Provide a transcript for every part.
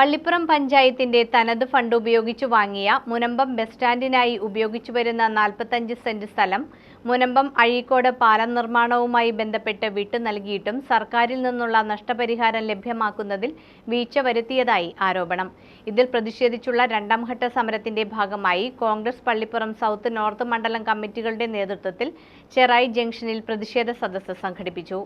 പള്ളിപ്പുറം പഞ്ചായത്തിന്റെ തനത് ഫണ്ട് ഉപയോഗിച്ചു വാങ്ങിയ മുനമ്പം ബസ് സ്റ്റാൻഡിനായി ഉപയോഗിച്ചു വരുന്ന നാൽപ്പത്തഞ്ച് സെന്റ് സ്ഥലം മുനമ്പം അഴീക്കോട് പാലം നിർമ്മാണവുമായി ബന്ധപ്പെട്ട് വിട്ടു നൽകിയിട്ടും സർക്കാരിൽ നിന്നുള്ള നഷ്ടപരിഹാരം ലഭ്യമാക്കുന്നതിൽ വീഴ്ച വരുത്തിയതായി ആരോപണം. ഇതിൽ പ്രതിഷേധിച്ചുള്ള രണ്ടാം ഘട്ട സമരത്തിന്റെ ഭാഗമായി കോൺഗ്രസ് പള്ളിപ്പുറം സൗത്ത് നോർത്ത് മണ്ഡലം കമ്മിറ്റികളുടെ നേതൃത്വത്തിൽ ചെറായി ജംഗ്ഷനിൽ പ്രതിഷേധ സദസ്സ് സംഘടിപ്പിച്ചു.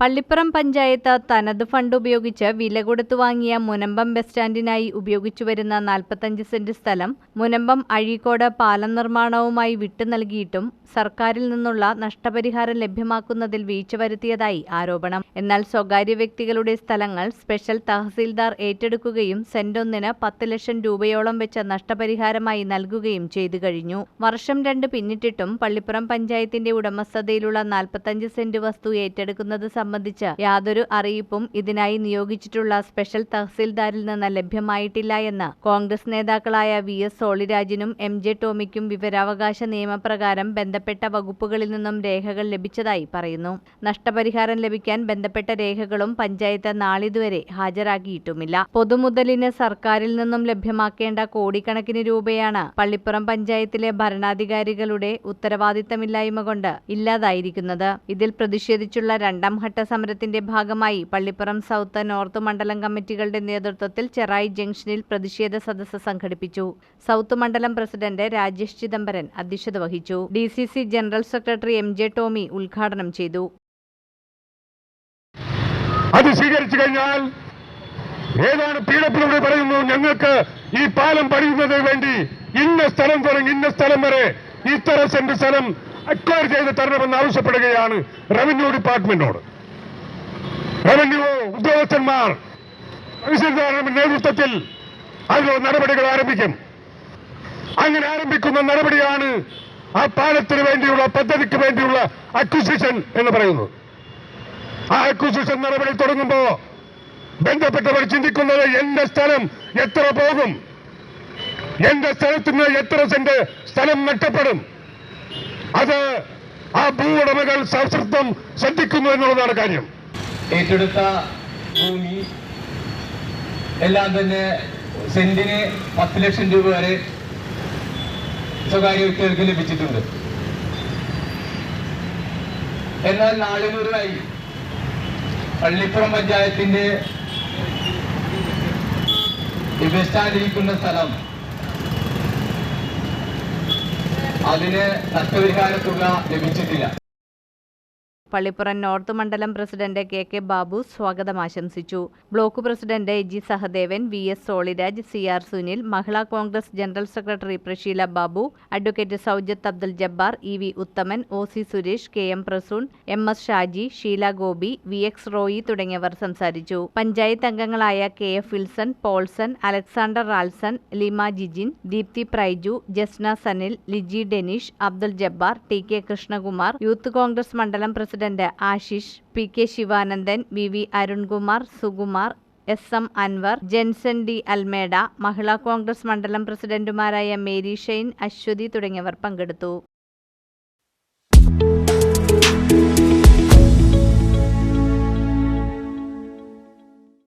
പള്ളിപ്പുറം പഞ്ചായത്ത് തനത് ഫണ്ട് ഉപയോഗിച്ച് വില കൊടുത്തു വാങ്ങിയ മുനമ്പം ബസ് സ്റ്റാൻഡിനായി ഉപയോഗിച്ചു വരുന്ന നാൽപ്പത്തഞ്ച് സെന്റ് സ്ഥലം മുനമ്പം അഴീക്കോട് പാലം നിർമ്മാണവുമായി വിട്ടു നൽകിയിട്ടും സർക്കാരിൽ നിന്നുള്ള നഷ്ടപരിഹാരം ലഭ്യമാക്കുന്നതിൽ വീഴ്ച വരുത്തിയതായി ആരോപണം. എന്നാൽ സ്വകാര്യ വ്യക്തികളുടെ സ്ഥലങ്ങൾ സ്പെഷ്യൽ തഹസീൽദാർ ഏറ്റെടുക്കുകയും സെന്റ് സെന്റൊന്നിന് പത്ത് ലക്ഷം രൂപയോളം വെച്ച് നഷ്ടപരിഹാരമായി നൽകുകയും ചെയ്തു കഴിഞ്ഞു. വർഷം രണ്ട് പിന്നിട്ടിട്ടും പള്ളിപ്പുറം പഞ്ചായത്തിന്റെ ഉടമസ്ഥതയിലുള്ള നാൽപ്പത്തഞ്ച് സെന്റ് വസ്തു ഏറ്റെടുക്കുന്നത് സംബന്ധിച്ച് യാതൊരു അറിയിപ്പും ഇതിനായി നിയോഗിച്ചിട്ടുള്ള സ്പെഷ്യൽ തഹസിൽദാരിൽ നിന്ന് ലഭ്യമായിട്ടില്ല എന്ന് കോൺഗ്രസ് നേതാക്കളായ വി എസ് സോളിരാജിനും എം ജെ ടോമിക്കും വിവരാവകാശ നിയമപ്രകാരം ബന്ധപ്പെട്ട വകുപ്പുകളിൽ നിന്നും രേഖകൾ ലഭിച്ചതായി പറയുന്നു. നഷ്ടപരിഹാരം ലഭിക്കാൻ ബന്ധപ്പെട്ട രേഖകളും പഞ്ചായത്ത് നാളിതുവരെ ഹാജരാക്കിയിട്ടുമില്ല. പൊതുമുതലിന് സർക്കാരിൽ നിന്നും ലഭ്യമാക്കേണ്ട കോടിക്കണക്കിന് രൂപയാണ് പള്ളിപ്പുറം പഞ്ചായത്തിലെ ഭരണാധികാരികളുടെ ഉത്തരവാദിത്തമില്ലായ്മ കൊണ്ട് ഇല്ലാതായിരിക്കുന്നത്. ഇതിൽ പ്രതിഷേധിച്ചുള്ള രണ്ടാം ഘട്ട സമരത്തിന്റെ ഭാഗമായി പള്ളിപ്പുറം സൗത്ത് നോർത്ത് മണ്ഡലം കമ്മിറ്റികളുടെ നേതൃത്വത്തിൽ ചെറായി ജംഗ്ഷനിൽ പ്രതിഷേധ സദസ്സ് സംഘടിപ്പിച്ചു. സൗത്ത് മണ്ഡലം പ്രസിഡന്റ് രാജേഷ് ചിദംബരൻ അധ്യക്ഷത വഹിച്ചു. D general secretary M J Tomy ഉദ്ഘാടനം ചെയ്തു. അത് സ്വീകരിച്ചു കഴിഞ്ഞാൽ ഏതാണ് പീഡപ്പിലൂടെ പറയുന്നു? ഞങ്ങൾക്ക് ഈ പാലം പണിയുന്നതിന് വേണ്ടി ഇന്ന സ്ഥലം തുടങ്ങി ഇന്ന സ്ഥലം വരെ ഇത്ര സെന്റ് സ്ഥലം അക്വയർ ചെയ്ത് തരണമെന്ന് ആവശ്യപ്പെടുകയാണ് റവന്യൂ ഡിപ്പാർട്ട്മെന്റിനോട്. റവന്യൂ ഉദ്യോഗസ്ഥന്മാർ നേതൃത്വത്തിൽ അതിനുള്ള നടപടികൾ ആരംഭിക്കും. അങ്ങനെ ആരംഭിക്കുന്ന നടപടിയാണ് ആ പാലത്തിന് വേണ്ടിയുള്ള പദ്ധതിക്ക് വേണ്ടിയുള്ള അക്വിസിഷൻ എന്ന് പറയുന്നത്. ആ അക്വിസിഷൻ നടപടി തുടങ്ങുമ്പോ ബന്ധപ്പെട്ടവർ ചിന്തിക്കുന്നത് എന്റെ സ്ഥലം എത്ര പോകും? എന്റെ സ്ഥലത്തിന് എത്ര സെന്റ് സ്ഥലം നഷ്ടപ്പെടും? അത് ആ ഭൂ ഉടമകൾ സശ്രദ്ധം ശ്രദ്ധിക്കുന്നു എന്നുള്ളതാണ് കാര്യം. ഏറ്റെടുത്ത ഭൂമി. എല്ലാം തന്നെ സെന്റിന് പത്ത് ലക്ഷം രൂപ വരെ സ്വകാര്യ വ്യക്തികൾക്ക് ലഭിച്ചിട്ടുണ്ട്. എന്നാൽ നാളിനൂറായി പള്ളിപ്പുറം പഞ്ചായത്തിന്റെ ബസ് സ്ഥലം അതിന് നഷ്ടപരിഹാര തുക ലഭിച്ചിട്ടില്ല. പള്ളിപ്പുറം നോർത്ത് മണ്ഡലം പ്രസിഡന്റ് കെ കെ ബാബു സ്വാഗതം ആശംസിച്ചു. Block president G Sahadevan V S Soliraj C R Sunil Mahila Congress general secretary Prasheela Babu advocate Soujath Abdul Jabbar E V Uthaman O C Suresh K M Prasoon M S Shaji Sheela Gopi V X Roy തുടങ്ങിയവർ സംസാരിച്ചു. പഞ്ചായത്ത് അംഗങ്ങളായ K F Wilson Paulson Alexander Ralson Lima Jijin Deepthi Praiju Jasna Sanil Liji Denish Abdul Jabbar T K Krishnakumar youth Congress മണ്ഡലം president Ashish P K Sivanandan V V Arunkumar Sukumar S M Anwar Jenson D Almeida Mahila Congress മണ്ഡലം പ്രസിഡന്റുമാരായ Mary Shane Aswathy തുടങ്ങിയവർ പങ്കെടുത്തു.